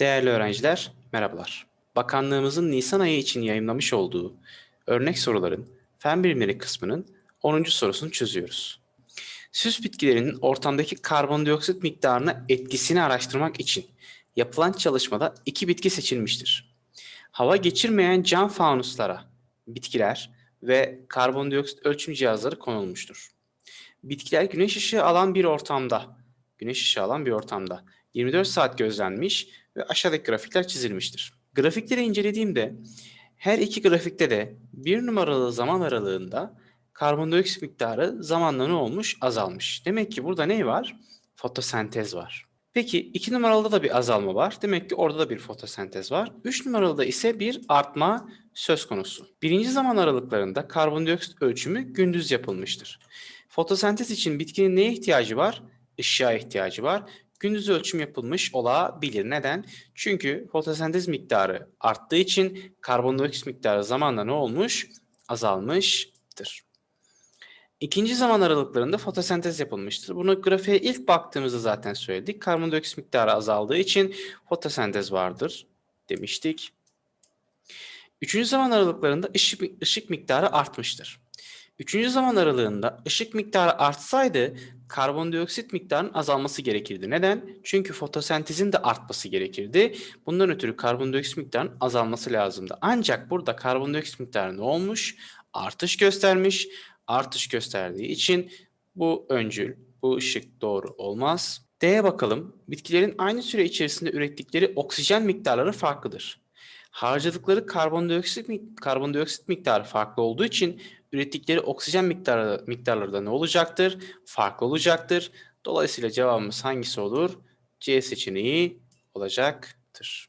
Değerli öğrenciler, merhabalar. Bakanlığımızın Nisan ayı için yayınlamış olduğu örnek soruların fen bilimleri kısmının 10. sorusunu çözüyoruz. Süs bitkilerinin ortamdaki karbondioksit miktarına etkisini araştırmak için yapılan çalışmada iki bitki seçilmiştir. Hava geçirmeyen cam fanuslara bitkiler ve karbondioksit ölçüm cihazları konulmuştur. Bitkiler güneş ışığı alan bir ortamda, güneş ışığı alan bir ortamda 24 saat gözlenmiş ve aşağıdaki grafikler çizilmiştir. Grafikleri incelediğimde her iki grafikte de bir numaralı zaman aralığında karbondioksit miktarı zamanla ne olmuş? Azalmış. Demek ki burada ne var? Fotosentez var. Peki iki numaralıda da bir azalma var. Demek ki orada da bir fotosentez var. Üç numaralıda ise bir artma söz konusu. Birinci zaman aralıklarında karbondioksit ölçümü gündüz yapılmıştır. Fotosentez için bitkinin neye ihtiyacı var? Işığa ihtiyacı var. Gündüz ölçüm yapılmış olabilir. Neden? Çünkü fotosentez miktarı arttığı için karbondioksit miktarı zamanla ne olmuş? Azalmıştır. İkinci zaman aralıklarında fotosentez yapılmıştır. Bunu grafiğe ilk baktığımızda zaten söyledik. Karbondioksit miktarı azaldığı için fotosentez vardır demiştik. Üçüncü zaman aralıklarında ışık, ışık miktarı artmıştır. Üçüncü zaman aralığında ışık miktarı artsaydı karbondioksit miktarının azalması gerekirdi. Neden? Çünkü fotosentezin de artması gerekirdi. Bundan ötürü karbondioksit miktarının azalması lazımdı. Ancak burada karbondioksit miktarı ne olmuş? Artış göstermiş. Artış gösterdiği için bu öncül, bu ışık doğru olmaz. D'ye bakalım. Bitkilerin aynı süre içerisinde ürettikleri oksijen miktarları farklıdır. Harcadıkları karbondioksit, karbondioksit miktarı farklı olduğu için ürettikleri oksijen miktarı, miktarları da ne olacaktır? Farklı olacaktır. Dolayısıyla cevabımız hangisi olur? C seçeneği olacaktır.